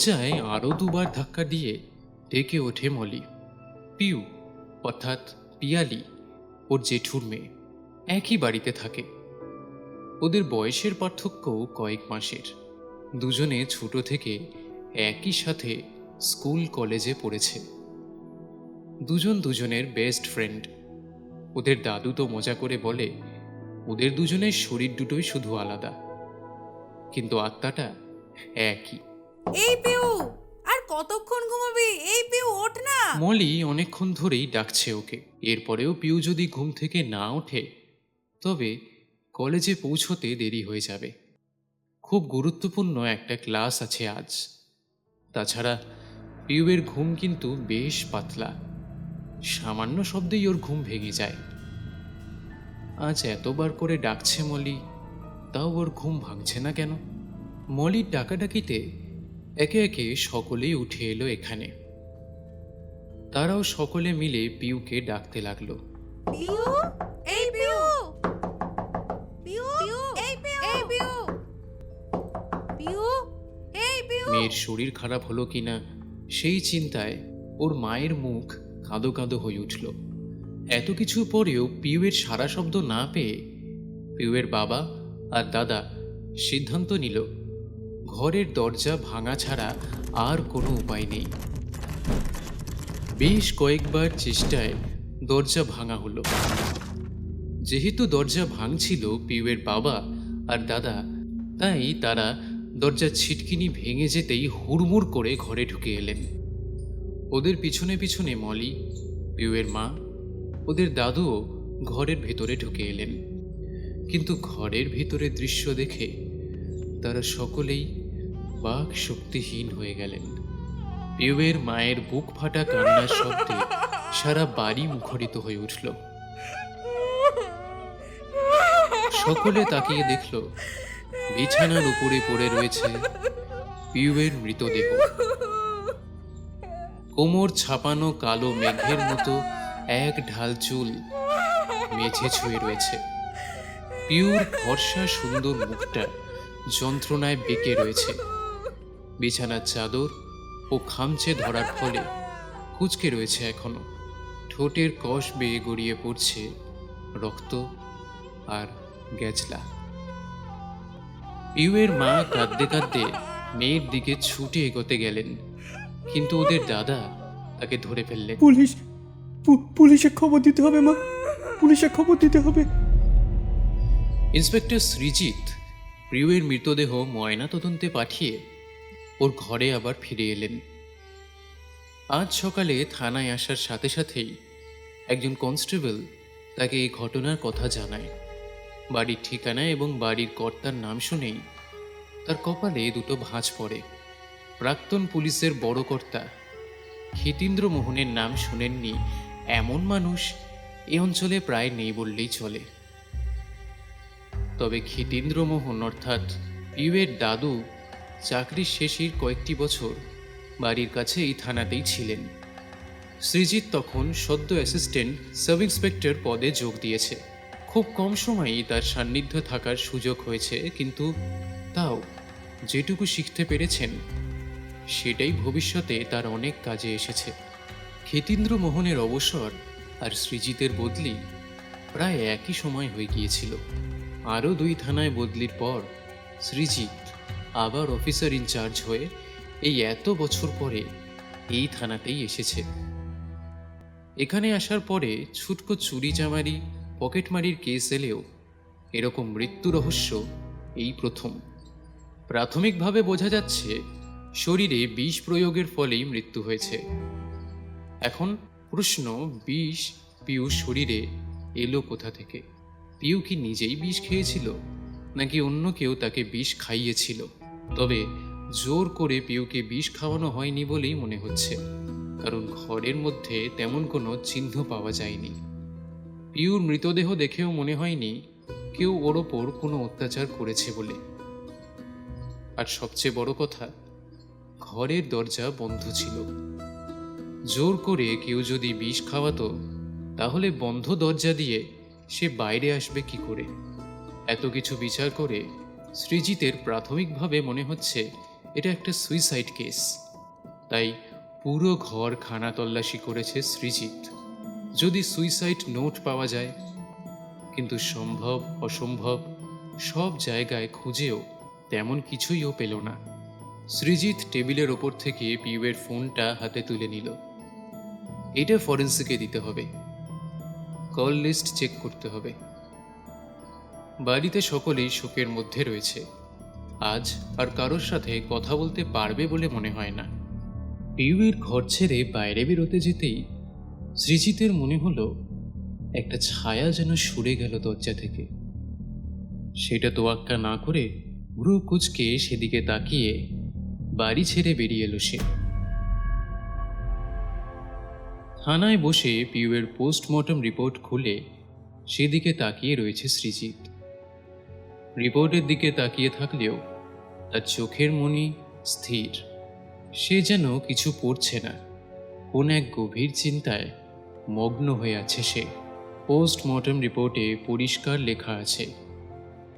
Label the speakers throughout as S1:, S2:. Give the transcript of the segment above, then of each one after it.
S1: দরজায় আরও দুবার ধাক্কা দিয়ে ডেকে ওঠে মলি। পিউ, অর্থাৎ পিয়ালি, ওর জেঠুর মেয়ে, একই বাড়িতে থাকে। ওদের বয়সের পার্থক্য কয়েক মাসের। দুজনে ছোট থেকে একই সাথে স্কুল, কলেজে পড়েছে। দুজন দুজনের বেস্ট ফ্রেন্ড। ওদের দাদু তো মজা করে বলে, ওদের দুজনের শরীর দুটোই শুধু আলাদা। কিন্তু আত্মাটা একই।
S2: এই পিউ, আর কতক্ষণ ঘুমাবি? এই পিউ, ওঠ না।
S1: মলি অনেকক্ষণ ধরেই ডাকছে ওকে। এরপরেও পিউ যদি ঘুম থেকে না ওঠে, তবে কলেজে পৌঁছতে দেরি হয়ে যাবে। খুব গুরুত্বপূর্ণ একটা ক্লাস আছে আজ। তাছাড়া পিউয়ের ঘুম কিন্তু বেশ পাতলা। সামান্য শব্দেই ওর ঘুম ভেঙে যায়। আজ এতবার করে ডাকছে মলি, তাও ওর ঘুম ভাঙছে না কেন? মলির ডাকাডাকিতে একে একে সকলেই উঠে এলো এখানে। তারাও সকলে মিলে পিউকে ডাকতে লাগল। মেয়ের শরীর খারাপ হলো কিনা সেই চিন্তায় ওর মায়ের মুখ কাঁদো কাঁদো হয়ে উঠল। এত কিছু পরেও পিউয়ের সারা শব্দ না পেয়ে পিউয়ের বাবা আর দাদা সিদ্ধান্ত নিল ঘরের দরজা ভাঙা ছাড়া আর কোনো উপায় নেই। বেশ কয়েকবার চেষ্টায় দরজা ভাঙা হলো। যেহেতু দরজা ভাঙছিল পিউয়ের বাবা আর দাদা, তাই তারা দরজার ছিটকিনি ভেঙে যেতেই হুড়মুড় করে ঘরে ঢুকে এলেন। ওদের পিছনে পিছনে মলি, পিউয়ের মা, ওদের দাদুও ঘরের ভেতরে ঢুকে এলেন। কিন্তু ঘরের ভেতরে দৃশ্য দেখে তারা সকলেই বাক শক্তিহীন হয়ে গেলেন। পিউয়ের মায়ের বুক ফাটা কান্নার শব্দে সারা বাড়ি মুখরিত হয়ে উঠল। সকলে তাকিয়ে দেখল, বিছানার উপরে পড়ে রয়েছে পিউয়ের মৃতদেহ। কোমর ছাপানো কালো মেঘের মতো এক ঢাল চুল মেঝে ছুঁয়ে রয়েছে। পিউর ফর্সা সুন্দর মুখটা যন্ত্রণায় বেঁকে রয়েছে। বিছানার চাদর ও খামচে ধরার ফলে কুচকে রয়েছে এখনও। ঠোঁটের কষ বেয়ে গড়িয়ে পড়ছে রক্ত আর গ্যাজলা। পিউয়ের মা কাঁদতে কাঁদতে মেয়ের দিকে ছুটে এগোতে গেলেন কিন্তু ওদের দাদা তাকে ধরে ফেললেন।
S3: পুলিশ পুলিশে খবর দিতে হবে মা। পুলিশে খবর দিতে হবে।
S1: ইন্সপেক্টর সৃজিত প্রিয়ের মৃতদেহ ময়না তদন্তে পাঠিয়ে ওর ঘরে আবার ফিরে এলেন। আজ সকালে থানায় আসার সাথে সাথেই একজন কনস্টেবল তাকে এই ঘটনার কথা জানায়। বাড়ির ঠিকানা এবং বাড়ির কর্তার নাম শুনেই তার কপালে দুটো ভাঁজ পড়ে। প্রাক্তন পুলিশের বড় কর্তা হিতীন্দ্র মোহনের নাম শোনেননি এমন মানুষ এ অঞ্চলে প্রায় নেই বললেই চলে। তবে খিতীন্দ্রমোহন অর্থাৎ পিউয়ের দাদু চাকরির শেষের কয়েকটি বছর বাড়ির কাছে এই থানাতেই ছিলেন। সৃজিত তখন সদ্য অ্যাসিস্ট্যান্ট সাব ইন্সপেক্টর পদে যোগ দিয়েছে। খুব কম সময়েই তার সান্নিধ্য থাকার সুযোগ হয়েছে, কিন্তু তাও যেটুকু শিখতে পেরেছেন, সেটাই ভবিষ্যতে তার অনেক কাজে এসেছে। খিতীন্দ্র মোহনের অবসর আর সৃজিতের বদলি প্রায় একই সময় হয়ে গিয়েছিল। আরও দুই থানায় বদলির পর সৃজিত আবার অফিসার ইনচার্জ হয়ে এই এত বছর পরে এই থানাতেই এসেছে। এখানে আসার পরে ছুটকো চুরি চামারি পকেটমারির কেস এলেও এরকম মৃত্যু রহস্য এই প্রথম। প্রাথমিকভাবে বোঝা যাচ্ছে শরীরে বিষ প্রয়োগের ফলেই মৃত্যু হয়েছে। এখন প্রশ্ন, বিষ পিউ শরীরে এলো কোথা থেকে? পিউ কি নিজেই বিষ খেয়েছিল? নাকি অন্য কেউ তাকে বিষ খাইয়েছিল? তবে জোর করে পিউকে বিষ খাওয়ানো হয়নি বলেই মনে হচ্ছে, কারণ ঘরের মধ্যে তেমন কোনো চিহ্ন পাওয়া যায়নি। পিউর মৃতদেহ দেখেও মনে হয়নি কেউ ওর ওপর কোনো অত্যাচার করেছে বলে। আর সবচেয়ে বড় কথা, ঘরের দরজা বন্ধ ছিল। জোর করে কেউ যদি বিষ খাওয়াতো, তাহলে বন্ধ দরজা দিয়ে সে বাইরে আসবে কি করে? এত কিছু বিচার করে সৃজিতের প্রাথমিকভাবে মনে হচ্ছে এটা একটা সুইসাইড কেস। তাই পুরো ঘর খানা তল্লাশি করেছে সৃজিত। যদি সুইসাইড নোট পাওয়া যায়, কিন্তু সম্ভব, অসম্ভব, সব জায়গায় খুঁজেও তেমন কিছুই ও পেল না। সৃজিত টেবিলের ওপর থেকে পিউয়ের ফোনটা হাতে তুলে নিল। এটা ফরেন্সিকে দিতে হবে। কল লিস্ট চেক করতে হবে। বাড়িতে সকলেই শোকের মধ্যে রয়েছে। আজ আর কারোর সাথে কথা বলতে পারবে বলে মনে হয় না। পিউয়ের ঘর ছেড়ে বাইরে বেরোতে যেতেই সৃজিতের মনে হলো, একটা ছায়া যেন সরে গেল দরজা থেকে। সেটা তোয়াক্কা না করে ভ্রু কুচকে সেদিকে তাকিয়ে বাড়ি ছেড়ে বেরিয়ে এলো সে। থানায় বসে পিউয়ের পোস্টমর্টম রিপোর্ট খুলে সেদিকে তাকিয়ে রয়েছে সৃজিত রিপোর্টের দিকে তাকিয়ে থাকলেও তার চোখের মনি স্থির। সে যেন কিছু পড়ছে না। কোন এক গভীর চিন্তায় মগ্ন হয়ে আছে সে। পোস্টমর্টম রিপোর্টে পরিষ্কার লেখা আছে,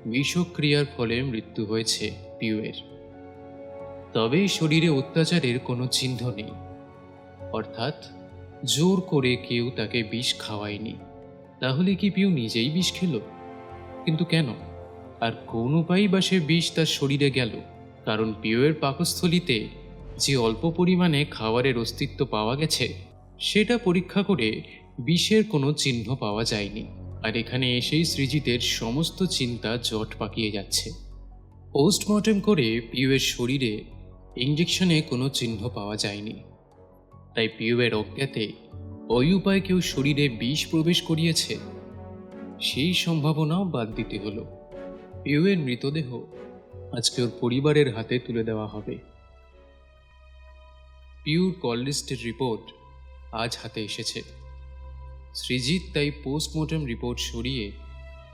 S1: বিষক্রিয়ার ফলে মৃত্যু হয়েছে পিউয়ের। তবে শরীরে অত্যাচারের কোনো চিহ্ন নেই। অর্থাৎ জোর করে কেউ তাকে বিষ খাওয়ায়নি। তাহলে কি পিউ নিজেই বিষ খেল? কিন্তু কেন? আর কোন উপায়ই বা সে বিষ তার শরীরে গেল, কারণ পিউয়ের পাকস্থলিতে যে অল্প পরিমাণে খাবারের অস্তিত্ব পাওয়া গেছে, সেটা পরীক্ষা করে বিষের কোনো চিহ্ন পাওয়া যায়নি। আর এখানে এসেই সৃজিতের সমস্ত চিন্তা জট পাকিয়ে যাচ্ছে। পোস্টমর্টেম করে পিউয়ের শরীরে ইঞ্জেকশনে কোনো চিহ্ন পাওয়া যায়নি। তাই পিউয়ের অজ্ঞাতে ওই উপায় কেউ শরীরে বিষ প্রবেশ করিয়েছে, সেই সম্ভাবনাও বাদ দিতে হলো। পিউয়ের মৃতদেহ আজকে ওর পরিবারের হাতে তুলে দেওয়া হবে। পিউর কল লিস্টের রিপোর্ট আজ হাতে এসেছে। সৃজিত তাই পোস্টমর্টম রিপোর্ট সরিয়ে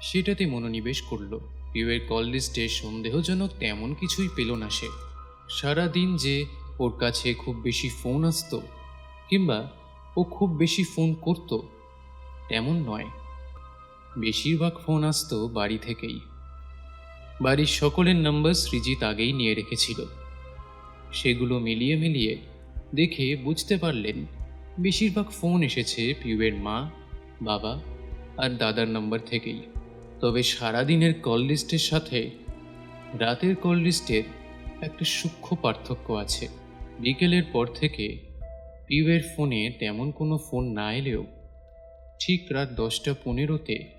S1: সেটাতে মনোনিবেশ করল। পিউয়ের কল সন্দেহজনক তেমন কিছুই পেল না সে। সারাদিন যে ওর কাছে খুব বেশি ফোন আসতো কিংবা ও খুব বেশি ফোন করত, তেমন নয়। বেশিরভাগ ফোন আসতো বাড়ি থেকেই। বাড়ির সকলের নাম্বার সৃজিত আগেই নিয়ে রেখেছিল। সেগুলো মিলিয়ে মিলিয়ে দেখে বুঝতে পারলেন, বেশিরভাগ ফোন এসেছে পিউয়ের মা, বাবা আর দাদার নাম্বার থেকেই। তবে সারাদিনের কল লিস্টের সাথে রাতের কল লিস্টের একটা সূক্ষ্ম পার্থক্য আছে। বিকেলের পর থেকে পিউয়ের ফোনে তেমন কোনো ফোন না এলেও ঠিক রাত দশটা পনেরোতে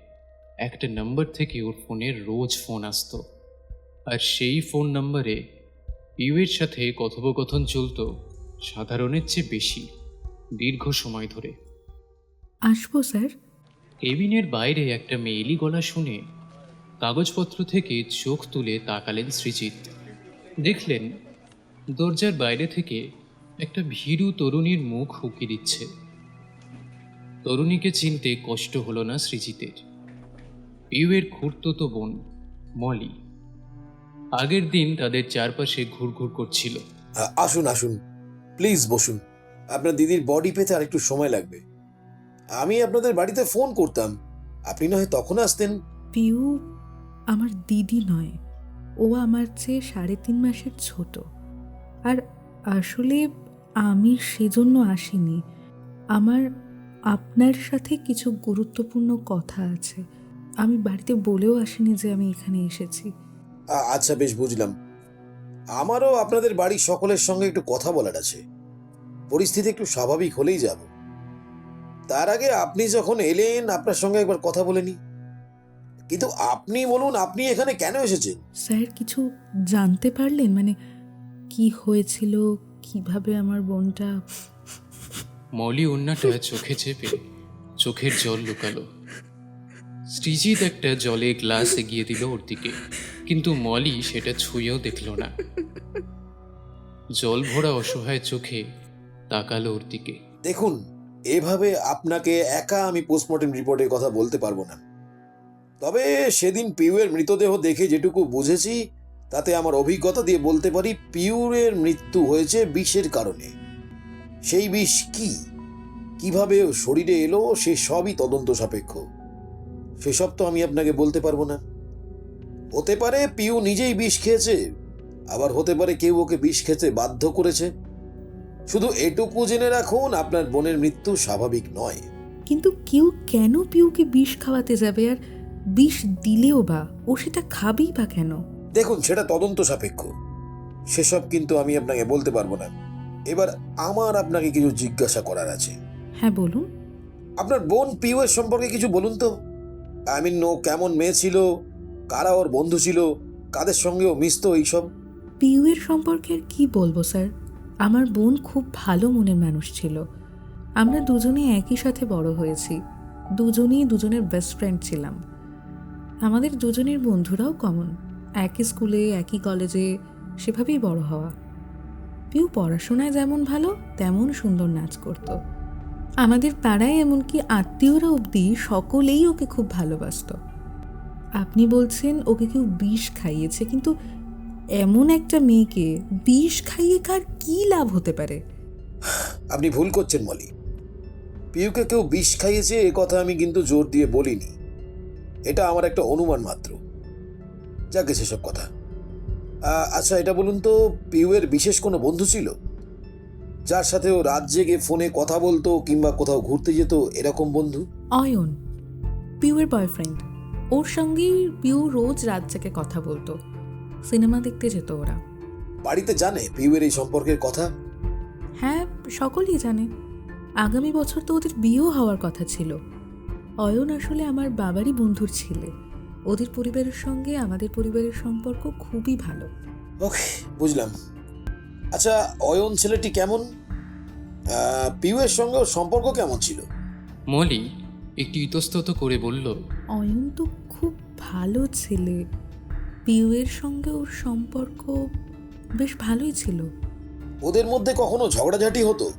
S1: একটা নাম্বার থেকে ওর ফোনে রোজ ফোন আসতো। আর সেই ফোন নাম্বারে পিউয়ের সাথে কথোপকথন চলতো সাধারণের চেয়ে বেশি দীর্ঘ সময় ধরে।
S2: আসব স্যার।
S1: কেবিনের বাইরে একটা মেয়েলি গলা শুনে কাগজপত্র থেকে চোখ তুলে তাকালেন সৃজিত দেখলেন দরজার বাইরে থেকে একটা ভীরু তরুণীর মুখ হুকি দিচ্ছে। তরুণীকে চিনতে কষ্ট হলো না সৃজিতের। পিউয়ের খুঁড়তো বোন মলি। আগের দিন তাদের চারপাশে ঘুরঘুর করছিল।
S4: আসুন আসুন। প্লিজ বসুন। আপনার দিদির বডি পেতে আর একটু সময় লাগবে। আমি আপনাদের বাড়িতে ফোন করতাম। আপনি না হয় তখন আসতেন।
S5: পিউ আমার দিদি নয়। ও আমার চেয়ে সাড়ে তিন মাসের ছোট। আর আসলে আমি সেজন্য আসিনি। আমার আপনার সাথে কিছু গুরুত্বপূর্ণ কথা আছে। আমি বাড়িতে বলেও আসিনি যে আমি এখানে এসেছি।
S4: আচ্ছা বেশ বুঝলাম। আমারও আপনাদের বাড়ির সকলের সঙ্গে একটু কথা বলার আছে। পরিস্থিতি একটু স্বাভাবিক হলেই যাব। তার আগে আপনি যখন এলেন আপনার সঙ্গে একবার কথা বলে নি কিন্তু আপনি বলুন আপনি এখানে কেন এসেছেন?
S5: স্যার কিছু জানতে পারলেন? মানে কি হয়েছিল? কীভাবে আমার বোনটা
S1: মলি অন্যটা চোখে চেপে চোখের জল লুকালো। সৃজিত একটা জলে গ্লাস এগিয়ে দিল ওর দিকে। কিন্তু মলি সেটা ছুঁয়েও দেখল না। জল ভরা অসহায় চোখে তাকালো ওর দিকে।
S4: দেখুন, এভাবে আপনাকে একা আমি পোস্টমর্টেম রিপোর্টের কথা বলতে পারব না। তবে সেদিন পিউয়ের মৃতদেহ দেখে যেটুকু বুঝেছি, তাতে আমার অভিজ্ঞতা দিয়ে বলতে পারি পিউরের মৃত্যু হয়েছে বিষের কারণে। সেই বিষ কি? কীভাবে শরীরে এলো, সে সবই তদন্ত সাপেক্ষ। সেসব তো আমি আপনাকে বলতে পারব না। হতে পারে পিউ নিজেই বিষ খেয়েছে আবার হতে পারে কেউ ওকে বিষ খেতে বাধ্য করেছে। শুধু এটুকু জেনে রাখুন আপনার বোনের মৃত্যু স্বাভাবিক নয়।
S5: কিন্তু কেউ কেন পিউকে বিষ খাওয়াতে যাবে আর বিষ দিলেও বা? ও সেটা খাবেই বা কেন?
S4: দেখুন সেটা তদন্ত সাপেক্ষ। সেসব কিন্তু আমি আপনাকে বলতে পারব না। এবার আমার আপনাকে কিছু জিজ্ঞাসা করার আছে।
S5: হ্যাঁ বলুন।
S4: আপনার বোন পিউ এর সম্পর্কে কিছু বলুন তো। আই মিন কেমন মেয়ে ছিল? কারা ওর বন্ধু ছিল? কাদের সঙ্গেও মিশতো এইসব?
S5: পিউয়ের সম্পর্কে আর কি বলব, স্যার? আমার বোন খুব ভালো মনের মানুষ ছিল। আমরা দুজনেই একই সাথে বড় হয়েছি। দুজনেই দুজনের বেস্ট ফ্রেন্ড ছিলাম। আমাদের দুজনের বন্ধুরাও কমন একই স্কুলে একই কলেজে সেভাবেই বড় হওয়া। পিউ পড়াশোনায় যেমন ভালো, তেমন সুন্দর নাচ করত। আমাদের পাড়ায় এমনকি আত্মীয়রা অবধি সকলেই ওকে খুব ভালোবাসতো। আপনি বলছেন ওকে কেউ বিষ খাইয়েছে, কিন্তু এমন একটা মেয়েকে বিষ খাইয়ে কার কি লাভ হতে পারে?
S4: আপনি ভুল করছেন, মলি। পিউকে কেউ বিষ খাইয়েছে, এ কথা আমি কিন্তু জোর দিয়ে বলিনি। এটা আমার একটা অনুমান মাত্র। যাকে সেসব কথা। আচ্ছা এটা বলুন তো, পিউয়ের বিশেষ কোনো বন্ধু ছিল? যার সাথে ও রাত জেগে ফোনে কথা বলতো কিংবা কোথাও ঘুরতে যেত এরকম বন্ধু?
S5: অয়ন পিউয়ের বয়ফ্রেন্ড। ওর সঙ্গেই পিউ রোজ রাত জেগে কথা বলতো। সিনেমা দেখতে যেত ওরা।
S4: বাড়িতে জানে পিউয়ের এই সম্পর্কের কথা?
S5: হ্যাঁ সকলেই জানে। আগামী বছর তো ওদের বিয়েও হওয়ার কথা ছিল। অয়ন আসলে আমার বাবারই বন্ধুর ছেলে। ওদের পরিবারের সঙ্গে আমাদের পরিবারের সম্পর্ক খুবই ভালো।
S4: ওকে বুঝলাম। আচ্ছা অয়ন ছেলেটি কেমন? পিউয়ের সঙ্গে ওর সম্পর্ক কেমন ছিল?
S1: মলি একটু ইতস্তত করে বলল
S5: অয়ন তো খুব ভালো ছেলে। পিউয়ের সঙ্গে ওর সম্পর্ক বেশ ভালোই ছিল।
S4: ওদের মধ্যে কখনো ঝগড়াঝাটি হতো?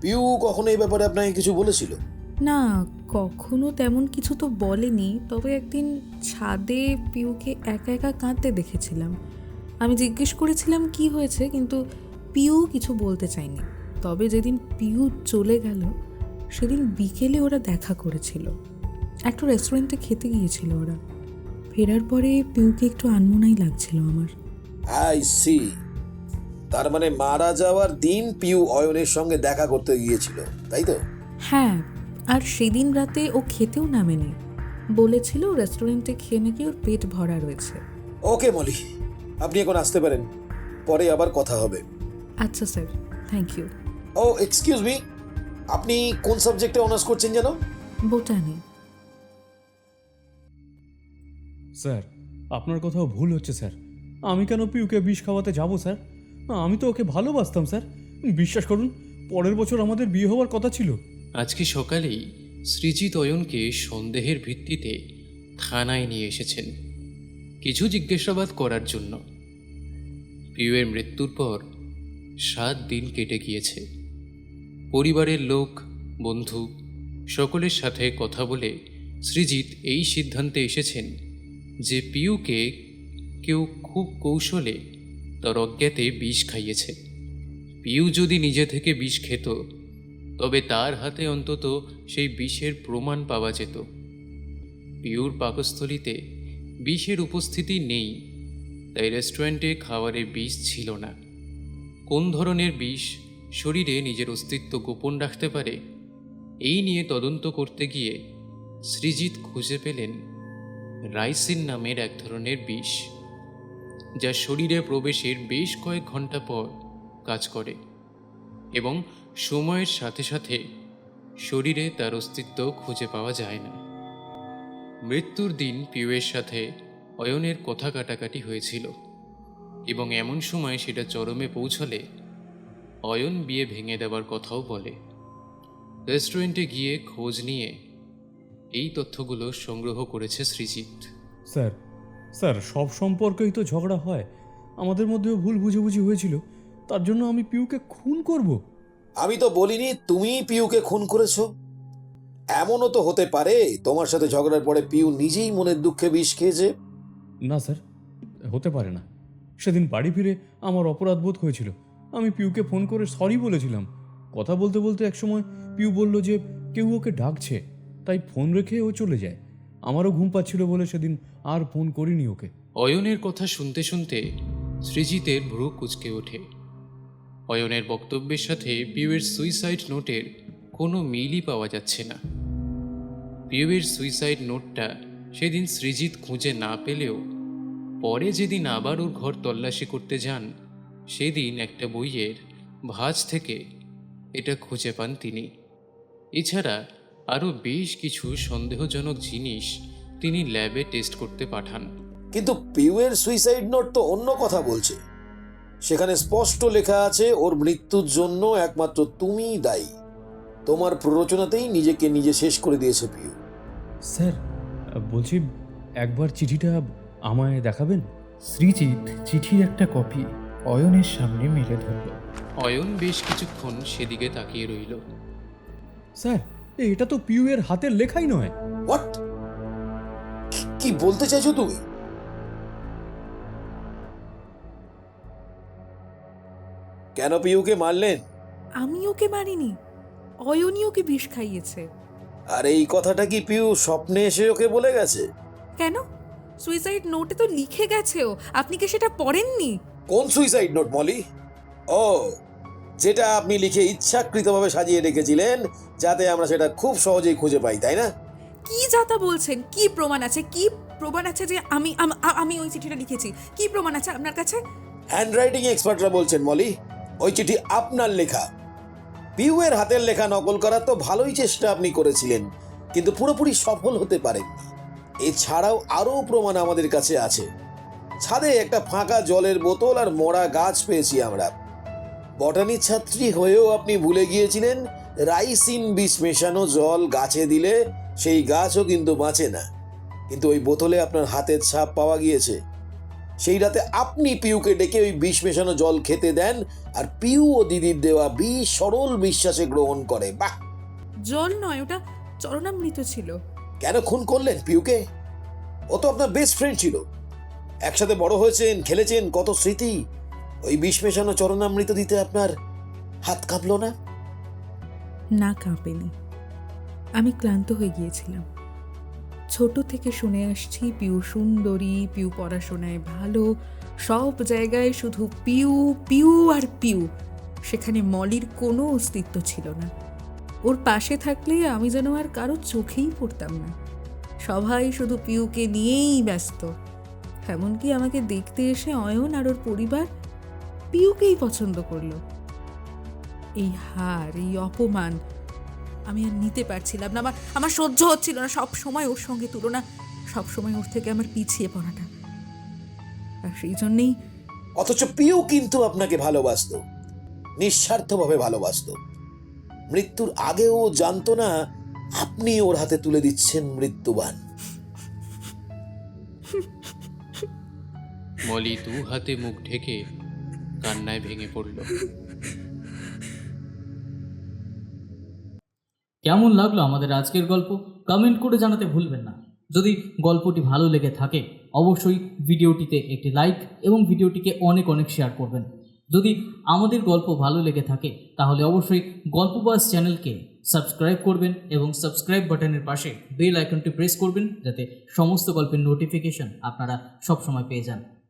S4: পিউ কখনো এই ব্যাপারে আপনাকে কিছু বলেছিল?
S5: না কখনো তেমন কিছু তো বলেনি তবে একদিন ছাদে পিউকে একা একা কাঁদতে দেখেছিলাম। আমি জিজ্ঞেস করেছিলাম কি হয়েছে কিন্তু পিউ কিছু বলতে চায়নি তবে যেদিন পিউ চলে গেল সেদিন বিকেলে ওরা দেখা করেছিল। একটা রেস্টুরেন্টে খেতে গিয়েছিল ওরা। ফেরার পরে পিউকে একটু আনমনাই লাগছিল আমার।
S4: I see. তার মানে মারা যাওয়ার দিন পিউ অয়নের সঙ্গে দেখা করতে গিয়েছিল তাই তো?
S5: হ্যাঁ আর সেদিন রাতে ও খেতেও নামেনি। বলেছিল রেস্টুরেন্টে খেয়ে নাকি ওর পেট ভরা রয়েছে।
S4: ওকে মলি আপনি এখন আসতে পারেন। পরে আবার কথা হবে।
S5: আচ্ছা sir. Thank you.
S4: Oh excuse me আপনি কোন সাবজেক্টে অনার্স করছেন যেন?
S5: বোটানি
S3: স্যার আপনার কোথাও ভুল হচ্ছে স্যার আমি কেন পিউকে বিষ খাওয়াতে যাব স্যার আমি তো ওকে ভালোবাসতাম স্যার বিশ্বাস করুন পরের বছর আমাদের বিয়ে হওয়ার কথা ছিল।
S1: আজকে সকালেই সৃজিত অয়নকে সন্দেহের ভিত্তিতে থানায় নিয়ে এসেছেন। কিছু জিজ্ঞাসাবাদ করার জন্য। পিউয়ের মৃত্যুর পর সাত দিন কেটে গিয়েছে। পরিবারের লোক, বন্ধু, সকলের সাথে কথা বলে সৃজিত এই সিদ্ধান্তে এসেছেন যে পিউকে কেউ খুব কৌশলে তার অজ্ঞাতে বিষ খাইয়েছে। পিউ যদি নিজে থেকে বিষ খেত, তবে তার হাতে অন্তত সেই বিষের প্রমাণ পাওয়া যেত। পিউর পাকস্থলিতে বিষের উপস্থিতি নেই, তাই রেস্টুরেন্টে খাবারে বিষ ছিল না। কোন ধরনের বিষ? শরীরে নিজের অস্তিত্ব গোপন রাখতে পারে, এই নিয়ে তদন্ত করতে গিয়ে সৃজিত খুঁজে পেলেন রাইসিন নামের এক ধরনের বিষ, যা শরীরে প্রবেশের বেশ কয়েক ঘণ্টা পর কাজ করে এবং সময়ের সাথে সাথে শরীরে তার অস্তিত্ব খুঁজে পাওয়া যায় না। মৃত্যুর দিন পিউয়ের সাথে অয়নের কথা কাটাকাটি হয়েছিল এবং এমন সময় সেটা চরমে পৌঁছলে অয়ন বিয়ে ভেঙে দেওয়ার কথাও বলে। রেস্টুরেন্টে গিয়ে খোঁজ নিয়ে এই তথ্যগুলো সংগ্রহ করেছে সৃজিত
S3: স্যার স্যার সব সম্পর্কেই তো ঝগড়া হয়। আমাদের মধ্যেও ভুল বুঝাবুঝি হয়েছিল। তার জন্য আমি পিউকে খুন করব।
S4: আমি তো বলিনি তুমি পিউকে খুন করেছ। এমনও তো হতে পারে তোমার সাথে ঝগড়ার পরে পিউ নিজেই মনের দুঃখে বিষ খেয়েছে।
S3: না স্যার হতে পারে না। সেদিন বাড়ি ফিরে আমার অপরাধ বোধ হয়েছিল। আমি পিউকে ফোন করে সরি বলেছিলাম। কথা বলতে বলতে একসময় পিউ বলল যে কেউ ওকে ডাকছে, তাই ফোন রেখে ও চলে যায়। আমারও ঘুম পাচ্ছিল বলে সেদিন আর ফোন করিনি ওকে।
S1: অয়নের কথা শুনতে শুনতে সৃজিতের ভ্রু কুচকে ওঠে। অয়নের বক্তব্যের সাথে পিউয়ের সুইসাইড নোটের কোনো মিলই পাওয়া যাচ্ছে না। পিউয়ের সুইসাইড নোটটা সেদিন সৃজিত খুঁজে না পেলেও পরে যেদিন আবার ওর ঘর তল্লাশি করতে যান সেদিন একটা বইয়ের ভাঁজ থেকে এটা খুঁজে পান তিনি। এছাড়া আরও বেশ কিছু সন্দেহজনক জিনিস তিনি ল্যাবে টেস্ট করতে পাঠান।
S4: কিন্তু পিউয়ের সুইসাইড নোট তো অন্য কথা বলছে। সেখানে স্পষ্ট লেখা আছে ওর মৃত্যুর জন্য একমাত্র তুমিই দায়ী। তোমার প্ররোচনাতেই নিজেকে নিজে শেষ করে দিয়েছে পিউ।
S3: স্যার বলছি একবার চিঠিটা আমায় দেখাবেন?
S6: শ্রীজিৎ চিঠির একটা কপি। অয়নের সামনে মেলে ধরল।
S1: অয়ন বেশ কিছুক্ষণ সেদিকে তাকিয়ে রইল।
S3: স্যার এটা তো পিউয়ের হাতের লেখাই নয়।
S4: হোয়াট কি বলতে চাইছো তুমি? কেন পিউকে মারলেন?
S5: আমি ওকে মারিনি। অয়নই ওকে বিষ খাইয়েছে।
S4: আর এই কথাটা কি পিউ স্বপ্নে এসে ওকে বলে গেছে?
S5: কেন? সুইসাইড নোটে তো লিখে গেছেও আপনি কি সেটা পড়েননি?
S4: কোন সুইসাইড নোট মলি? ও যেটা আপনি লিখে ইচ্ছাকৃতভাবে সাজিয়ে রেখেছিলেন যাতে আমরা সেটা খুব সহজেই খুঁজে পাই তাই না?
S5: কি যাতা বলছেন? কি প্রমাণ আছে? কি প্রমাণ আছে যে আমি আম- আ- আমি ওই চিঠিটা লিখেছি? কি প্রমাণ আছে আপনার কাছে?
S4: হ্যান্ডরাইটিং এক্সপার্টরা বলছেন মলি ওই চিঠি আপনার লেখা। পিউয়ের হাতের লেখা নকল করার তো ভালোই চেষ্টা আপনি করেছিলেন কিন্তু পুরোপুরি সফল হতে পারেননি। এছাড়াও আরও প্রমাণ আমাদের কাছে আছে। ছাদে একটা ফাঁকা জলের বোতল আর মরা গাছ পেয়েছি আমরা। বটানি ছাত্রী হয়েও আপনি ভুলে গিয়েছিলেন রাইসিন বিষ মেশানো জল গাছে দিলে সেই গাছও কিন্তু বাঁচে না। কিন্তু ওই বোতলে আপনার হাতের ছাপ পাওয়া গিয়েছে। সেই রাতে আপনি পিউকে ডেকে ওই বিষ মেশানো জল খেতে দেন আর পিউ ও দিদির দেওয়া বিষ সরল বিশ্বাসে গ্রহণ করে। বাহ!
S5: জল নয় ওটা চরণামৃত ছিল।
S4: কেন খুন করলেন পিউকে? ও তো আপনার বেস্ট ফ্রেন্ড ছিল। একসাথে বড় হয়েছেন, খেলেছেন, কত স্মৃতি। ওই বিষ মেশানো চরণামৃত দিতে আপনার হাত কাঁপলো না?
S5: না কাঁপেনি। আমি ক্লান্ত হয়ে গিয়েছিলাম। ছোট থেকে শুনে আসছি, পিউ সুন্দরী, পিউ পড়াশোনায় ভালো, সব জায়গায় শুধু পিউ পিউ আর পিউ। সেখানে মলির কোনো অস্তিত্ব ছিল না। ওর পাশে থাকলে আমি যেন আর কারও চোখেই পড়তাম না। সবাই শুধু পিউকে নিয়েই ব্যস্ত। এমনকি আমাকে দেখতে এসে অয়ন আর ওর পরিবার পিউকেই পছন্দ করল। এই হার, এই অপমান, আমি আর নিতে পারছিলাম না। আমার আমার সহ্য হচ্ছিল না। সব সময় ওর সঙ্গে তুলনা, সব সময় ওর থেকে আমার পিছিয়ে পড়াটা। আর সেই জন্যেই
S4: অথচ পিউ কিন্তু আপনাকে ভালোবাসতো। নিঃস্বার্থভাবে ভালোবাসতো। মৃত্যুর আগেও জানতো না, আপনি ওর হাতে তুলে দিচ্ছেন মৃত্যুবান।
S1: মলি দু হাতে মুখ ঢেকে কান্নায় ভেঙে পড়ল।
S7: কেমন লাগল আমাদের আজকের গল্প? কমেন্ট করে জানাতে ভুলবেন না। যদি গল্পটি ভালো লেগে থাকে, অবশ্যই ভিডিওটিতে একটি লাইক এবং ভিডিওটিকে অনেক অনেক শেয়ার করবেন। যদি আমাদের গল্প ভালো লেগে থাকে, তাহলে অবশ্যই গল্পবাস চ্যানেলকে সাবস্ক্রাইব করবেন এবং সাবস্ক্রাইব বাটনের পাশে বেল আইকনটি প্রেস করবেন, যাতে সমস্ত গল্পের নোটিফিকেশন আপনারা সবসময় পেয়ে যান।